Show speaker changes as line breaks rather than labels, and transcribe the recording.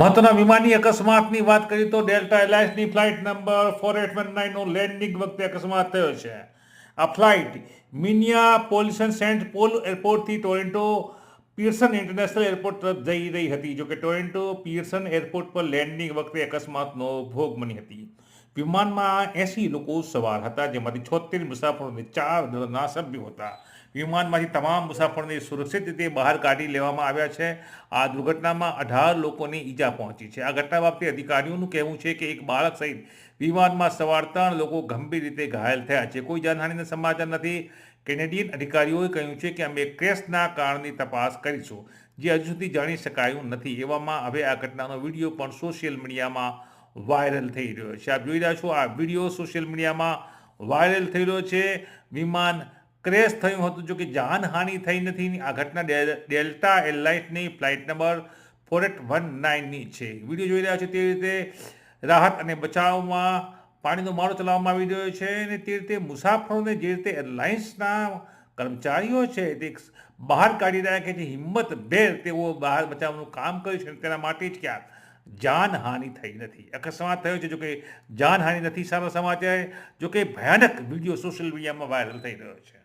મહત્વના વિમાની અકસ્માતની વાત કરીએ તો Delta એરલાઇન્સની flight number four eight one નાઇનનો landing વખતે અકસ્માત થયો છે. આ flight Minneapolis Saint Paul એરપોર્ટથી ટોરેન્ટો પિયર્સન ઇન્ટરનેશનલ એરપોર્ટ તરફ જઈ રહી હતી, જોકે ટોરેન્ટો પિયર્સન એરપોર્ટ પર લેન્ડિંગ વખતે અકસ્માતનો ભોગ બની હતી. વિમાનમાં એસી લોકો સવાર હતા, જેમાંથી છોતેર મુસાફરોને ચાર દળના સભ્યો હતા. વિમાનમાંથી તમામ મુસાફરોને સુરક્ષિત રીતે બહાર કાઢી લેવામાં આવ્યા છે. આ દુર્ઘટનામાં અઢાર લોકોને ઈજા પહોંચી છે. આ ઘટના બાબતે અધિકારીઓનું કહેવું છે કે એક બાળક સહિત વિમાનમાં સવાર ત્રણ લોકો ગંભીર રીતે ઘાયલ થયા છે. કોઈ જાનહાનિના સમાચાર નથી. કેનેડિયન અધિકારીઓએ કહ્યું છે કે અમે ક્રેશના કારણની તપાસ કરીશું. જે હજુ સુધી જાણી શકાયું નથી. એવામાં હવે આ ઘટનાનો વીડિયો પણ સોશિયલ મીડિયામાં વાયરલ થઈ રહ્યો છે. આપ જોઈ રહ્યા છો, આ વીડિયો સોશિયલ મીડિયામાં વાયરલ થઈ રહ્યો છે. વિમાન ક્રેશ થયું હતું જો કે જાનહાનિ થઈ નથી. આ ઘટના ડેલ- Delta એરલાઇન્સની flight number four eight one નાઇનની છે. વીડિયો જોઈ રહ્યા છો, તે રીતે રાહત અને બચાવમાં પાણીનો મારો ચલાવવામાં આવી રહ્યો છે અને તે રીતે મુસાફરોને જે રીતે એરલાઇન્સના કર્મચારીઓ છે, તે બહાર કાઢી રહ્યા કે જે હિંમત ભેર તેઓ બહાર બચાવવાનું કામ કર્યું છે તેના માટે જ ક્યાંક જાનહાનિ થઈ નથી. અકસ્માત થયો છે જોકે જાનહાનિ નથી સારો સમાચાર, જોકે ભયાનક વીડિયો સોશિયલ મીડિયામાં વાયરલ થઈ રહ્યો છે.